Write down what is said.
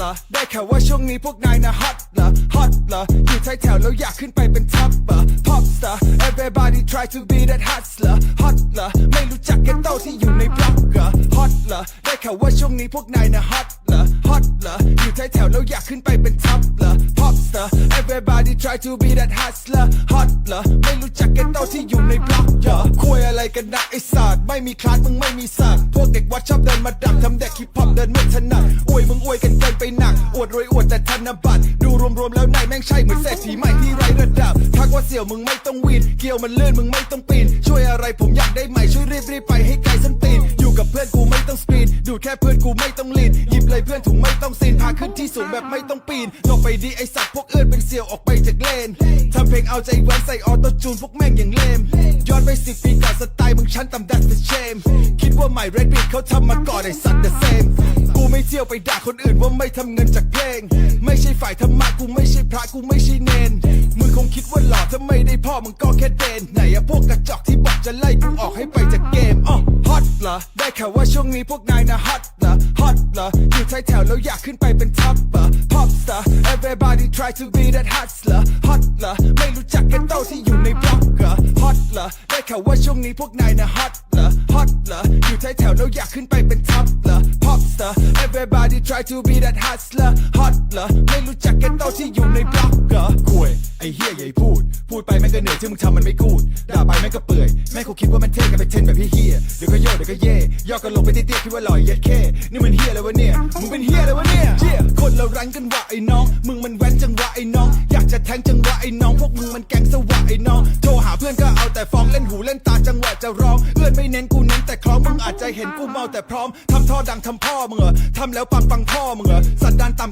ได้แค่ว่าช่วงนี้พวกนายนะฮอตเหรอ ฮอตเหรอ อยู่ท้ายแถวแล้วอยากขึ้นไปเป็นท็อปเหรอ pop star everybody try to be that hustler hot เหรอ ไม่รู้จักแกโตที่อยู่ในบล็อกเหรอ hot เหรอ ได้ข่าวว่าช่วงนี้พวกนายนะฮอตเหรอ hot เหรอ อยู่ท้ายแถวแล้วอยากขึ้นไปเป็นท็อปเหรอ pop star everybody try to be that hustler hot เหรอ ไม่รู้จักแกโตที่อยู่ในบล็อกเหรอคุยอะไรกันนะไอ้ศาสตร์ไม่มีคลาสมึงไม่มีศักดิ์พวกเด็กวัดชอบเดินมาดักทำเด็กฮิปฮอปเดินไม่ถนัดอวยมึงอวยกันเกิน อวดรวยอวดแต่ธนบัตรดูรวมๆแล้วนายแม่งใช่เหมือนเศรษฐีใหม่ที่ไร้ระดับทักว่าเสี่ยวมึงไม่ต้องวีนเกี่ยวมันลื่นมึงไม่ต้องปีน ช่วยอะไรผมอยากได้ไหม่ช่วยรีบรีบๆไปให้ไกลส้นตีนอยู่กับเพื่อนกูไม่ต้องสปีนดูดแค่เพื่อนกูไม่ต้องลีนหยิบเลยเพื่อนถุงไม่ต้องซีนพาขึ้นที่สูงแบบไม่ต้องปีนลงไปดีไอสัตว์พวกเอื้อนเป็นเสี่ยวออกไปจากเลนทำเพลงเอาใจแหวนใส่ออโต้จูนพวกแม่งอย่างเลมย้อนไปสิปีก่อนสไตล์มึงชั้นต่ำ that's the shame คิด ว่าใหม่ red beat เขาทำมาก่อนไอสัตว์ the same กูไม่เที่ยวไปด่าคนอื่นว่าไม่ทำเงินจากเพลง ไม่ใช่ฝ่ายธรรมะกูไม่ใช่พระกูไม่ใช่เนนมึงคงคิดว่าหล่อถ้าไม่ได้พ่อมึงก็แค่เดนไหนอะพวกกระจอกที่บอกจะไล่กูออกให้ไปจากเกมอ๋อฮอตเหรอได้ข่าวว่าช่วงนี้พวกนายนะฮอตเหรอฮอตเหรออยู่ท้ายแถวแล้วอยากขึ้นไปเป็นท็อปเหรอ pop star everybody try to be that hustler hot เหรอไม่รู้จักแค่โตที่อยู่ในบล็อกเหรอ hot เหรอได้ข่าวว่าช่วงนี้พวกนายนะ hot เหรอ เหรออยู่ท้ายแถวแล้วอยากขึ้นไปเป็นท็อปเหรอ pop star everybody try to be that hustler hot เหรอไม่รู้จักแค่โตที่อยู่ในบล็อกเหรอคุยไอ้เฮียใหญ่พูด พูดไปแม่งก็เหนื่อยที่มึงทำมันไม่กูดด่าไปแม่งก็เปื่อยแม่งคงคิดว่ามันเท่กันไปเทนแบบเฮียเดี๋ยวก็โยกเดี๋ยวก็เย่ย่อกันลงไปเตี้ยๆคิดว่าหล่อยเย็ดแค่นี่มันเฮียเลยวะเนี่ยมึงเป็นเฮียเลยวะเนี่ย คนเรารันกันวะไอ้น้อง มึงมันแว้นจังวะไอ้น้อง อยากจะแทงจังวะไอ้น้อง พวกมึงมันแกงสวะไอ้น้อง โทรหาเพื่อนก็เอาแต่ฟ้องเล่นหูเล่นตาจังหวะจะร้องเอื้อนไม่เน้นกูเน้นแต่คล้อง มึงอาจจะเห็นกูเมาแต่พร้อมทำท่อดังทำพ่อมึงเหรอทำแล้วปังปังพ่อมึงเหรอสันดานต่ำ